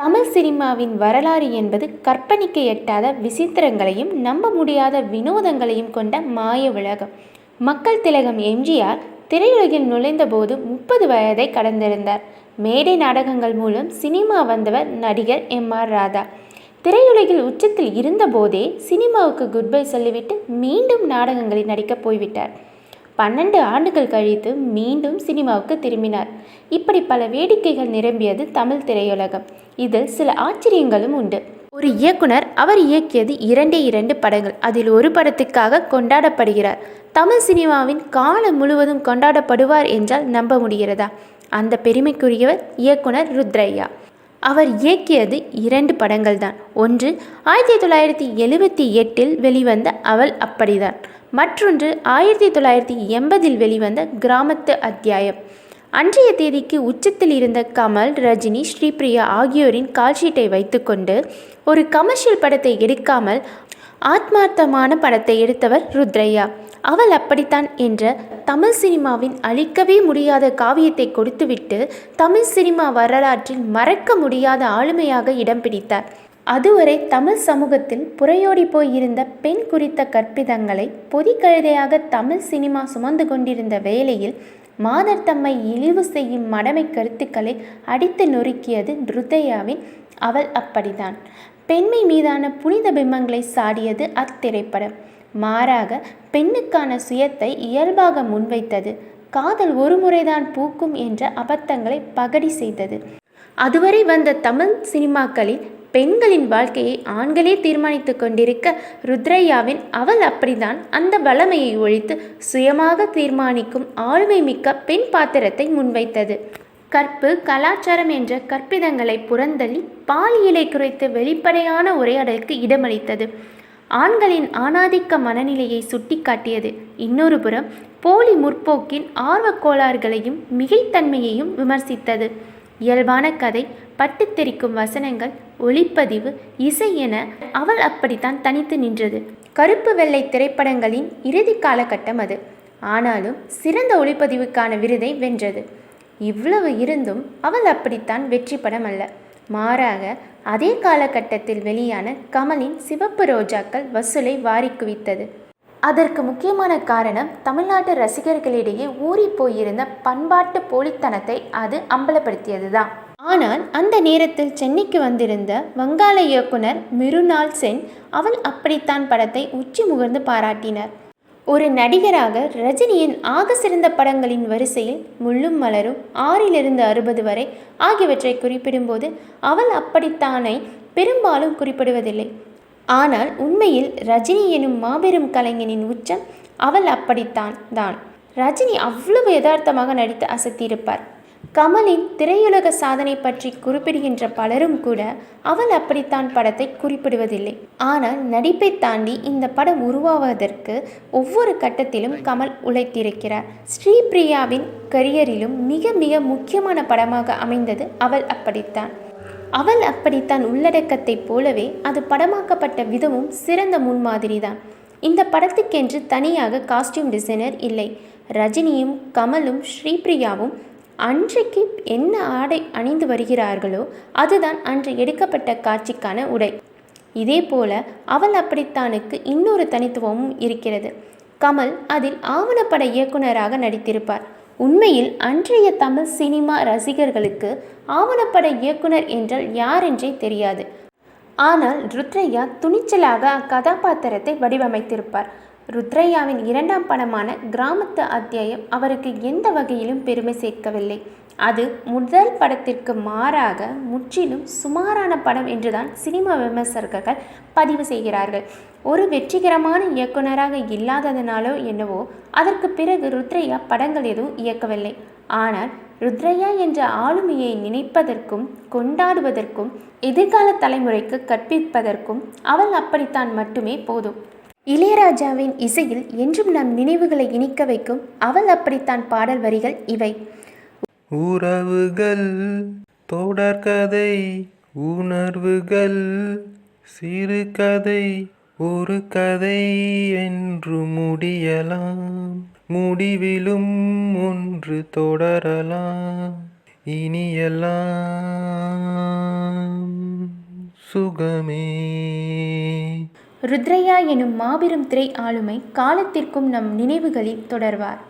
தமிழ் சினிமாவின் வரலாறு என்பது கற்பனைக்கு எட்டாத விசித்திரங்களையும் நம்ப முடியாத வினோதங்களையும் கொண்ட மாய உலகம் மக்கள் திலகம் எம்ஜிஆர் திரையுலகில் நுழைந்தபோது முப்பது வயதை கடந்திருந்தார். மேடை நாடகங்கள் மூலம் சினிமா வந்தவர் நடிகர் எம் ஆர் ராதா. திரையுலகில் உச்சத்தில் இருந்தபோதே சினிமாவுக்கு குட் பை சொல்லிவிட்டு மீண்டும் நாடகங்களில் நடிக்கப் போய்விட்டார். பன்னெண்டு ஆண்டுகள் கழித்து மீண்டும் சினிமாவுக்கு திரும்பினார். இப்படி பல வேடிக்கைகள் நிரம்பியது தமிழ் திரையுலகம். இதில் சில ஆச்சரியங்களும் உண்டு. ஒரு இயக்குனர் அவர் இயக்கியது இரண்டே இரண்டு படங்கள். அதில் ஒரு படத்துக்காக கொண்டாடப்படுகிறார். தமிழ் சினிமாவின் காலம் முழுவதும் கொண்டாடப்படுவார் என்றால் நம்ப முடிகிறதா? அந்த பெருமைக்குரியவர் இயக்குனர் ருத்ரையா. அவர் இயக்கியது இரண்டு படங்கள் தான் ஒன்று ஆயிரத்தி தொள்ளாயிரத்தி எழுபத்தி எட்டில் வெளிவந்த அவள் அப்படிதான். மற்றொன்று ஆயிரத்தி தொள்ளாயிரத்தி எண்பதில் வெளிவந்த கிராமத்து அத்தியாயம். அன்றைய தேதிக்கு உச்சத்தில் இருந்த கமல் ரஜினி ஸ்ரீபிரியா ஆகியோரின் கால்ஷீட்டை வைத்துக்கொண்டு ஒரு கமர்ஷியல் படத்தை எடுக்காமல் ஆத்மார்த்தமான படத்தை எடுத்தவர் ருத்ரையா. அவள் அப்படித்தான் என்ற தமிழ் சினிமாவின் அழிக்கவே முடியாத காவியத்தை கொடுத்துவிட்டு தமிழ் சினிமா வரலாற்றில் மறக்க முடியாத ஆளுமையாக இடம் பிடித்தார். அதுவரை தமிழ் சமூகத்தில் புறையோடி போயிருந்த பெண் குறித்த கற்பிதங்களை பொதிக்கழுதையாக தமிழ் சினிமா சுமந்து கொண்டிருந்த வேளையில் மாதர் தம்மை இழிவு செய்யும் மடமை கருத்துக்களை அடித்து நொறுக்கியது ருதயாவின் அவள் அப்படிதான் பெண்மை மீதான புனித பிம்பங்களை சாடியது அத்திரைப்படம். மாறாக பெண்ணுக்கான சுயத்தை இயல்பாக முன்வைத்தது. காதல் ஒரு முறைதான் பூக்கும் என்ற அபத்தங்களை பகடி செய்தது. அதுவரை வந்த தமிழ் சினிமாக்களில் பெண்களின் வாழ்க்கையை ஆண்களே தீர்மானித்து கொண்டிருக்க ருத்ரையாவின் அவள் அப்படிதான் அந்த வளமையை ஒழித்து சுயமாக தீர்மானிக்கும் ஆளுமை மிக்க பெண் பாத்திரத்தை முன்வைத்தது. கற்பு கலாச்சாரம் என்ற கற்பிதங்களை புறந்தள்ளி பாலியலை குறைத்து வெளிப்படையான உரையாடலுக்கு இடமளித்தது. ஆண்களின் ஆணாதிக்க மனநிலையை சுட்டிக்காட்டியது. இன்னொரு புறம் போலி முற்போக்கின் ஆர்வக் கோளாறுகளையும் மிகைத்தன்மையையும் விமர்சித்தது. இயல்பான கதை பட்டுத்தெரிக்கும் வசனங்கள் ஒளிப்பதிவு இசை என அவள் அப்படித்தான் தனித்து நின்றது. கருப்பு வெள்ளை திரைப்படங்களின் இறுதி காலகட்டம் அது. ஆனாலும் சிறந்த ஒளிப்பதிவுக்கான விருதை வென்றது. இவ்வளவு இருந்தும் அவள் அப்படித்தான் வெற்றி படம் அல்ல மாறாக அதே காலகட்டத்தில் வெளியான கமலின் சிவப்பு ரோஜாக்கள் வசூலை வாரி குவித்தது அதற்கு முக்கியமான காரணம் தமிழ்நாட்டு ரசிகர்களிடையே ஊறி போயிருந்த பண்பாட்டு போலித்தனத்தை அது அம்பலப்படுத்தியதுதான். ஆனால் அந்த நேரத்தில் சென்னைக்கு வந்திருந்த வங்காள இயக்குனர் மிருனால் சென் அவள் அப்படித்தான் படத்தை உச்சி முகர்ந்து பாராட்டினார். ஒரு நடிகராக ரஜினியின் ஆக சிறந்த படங்களின் வரிசையில் முள்ளும் மலரும் ஆறிலிருந்து அறுபது வரை ஆகியவற்றை குறிப்பிடும்போது அவள் அப்படித்தானை பெரும்பாலும் குறிப்பிடுவதில்லை. ஆனால் உண்மையில் ரஜினி எனும் மாபெரும் கலைஞனின் உச்சம் அவள் அப்படித்தான் தான். ரஜினி அவ்வளவு யதார்த்தமாக நடித்து அசத்தியிருப்பார். கமலின் திரையுலக சாதனை பற்றி குறிப்பிடுகின்ற பலரும் கூட அவள் அப்படித்தான் படத்தை குறிப்பிடுவதில்லை. ஆனால் நடிப்பை தாண்டி இந்த படம் உருவாவதற்கு ஒவ்வொரு கட்டத்திலும் கமல் உழைத்திருக்கிறார். ஸ்ரீபிரியாவின் கரியரிலும் மிக மிக முக்கியமான படமாக அமைந்தது அவள் அப்படித்தான். அவள் அப்படித்தான் உள்ளடக்கத்தைப் போலவே அது படமாக்கப்பட்ட விதமும் சிறந்த முன்மாதிரிதான். இந்த படத்துக்கென்று தனியாக காஸ்டியூம் டிசைனர் இல்லை. ரஜினியும் கமலும் ஸ்ரீபிரியாவும் அன்றைக்கு என்ன ஆடை அணிந்து வருகிறார்களோ அதுதான் அன்று எடுக்கப்பட்ட காட்சிக்கான உடை. இதே போல அவள் அப்படித்தானுக்கு இன்னொரு தனித்துவமும் இருக்கிறது. கமல் அதில் ஆவணப்பட இயக்குனராக நடித்திருப்பார். உண்மையில் அன்றைய தமிழ் சினிமா ரசிகர்களுக்கு ஆவணப்பட இயக்குனர் என்றால் யாரென்றே தெரியாது. ஆனால் ருத்ரையா துணிச்சலாக அக்கதாபாத்திரத்தை வடிவமைத்திருப்பார். ருத்ரையாவின் இரண்டாம் படமான கிராமத்து அத்தியாயம் அவருக்கு எந்த வகையிலும் பெருமை சேர்க்கவில்லை. அது முதல் படத்திற்கு மாறாக முற்றிலும் சுமாரான படம் என்றுதான் சினிமா விமர்சகர்கள் பதிவு செய்கிறார்கள். ஒரு வெற்றிகரமான இயக்குனராக இல்லாததனாலோ என்னவோ அதற்கு பிறகு ருத்ரையா படங்கள் எதுவும் இயக்கவில்லை. ஆனால் ருத்ரையா என்ற ஆளுமையை நினைப்பதற்கும் கொண்டாடுவதற்கும் எதிர்கால தலைமுறைக்கு கற்பிப்பதற்கும் அவள் அப்படித்தான் மட்டுமே போதும். இளையராஜாவின் இசையில் என்றும் நம் நினைவுகளை இணைக்க வைக்கும் அவள் அப்படித்தான் பாடல் வரிகள் இவை. உறவுகள் தொடர்கதை உணர்வுகள் சிறுகதை ஒரு கதை என்று முடியலாம். முடிவிலும் ஒன்று தொடரலாம். இனியலாம் சுகமே. ருத்ரையா எனும் மாபெரும் திரை ஆளுமை காலத்திற்கும் நம் நினைவுகளில் தொடர்வார்.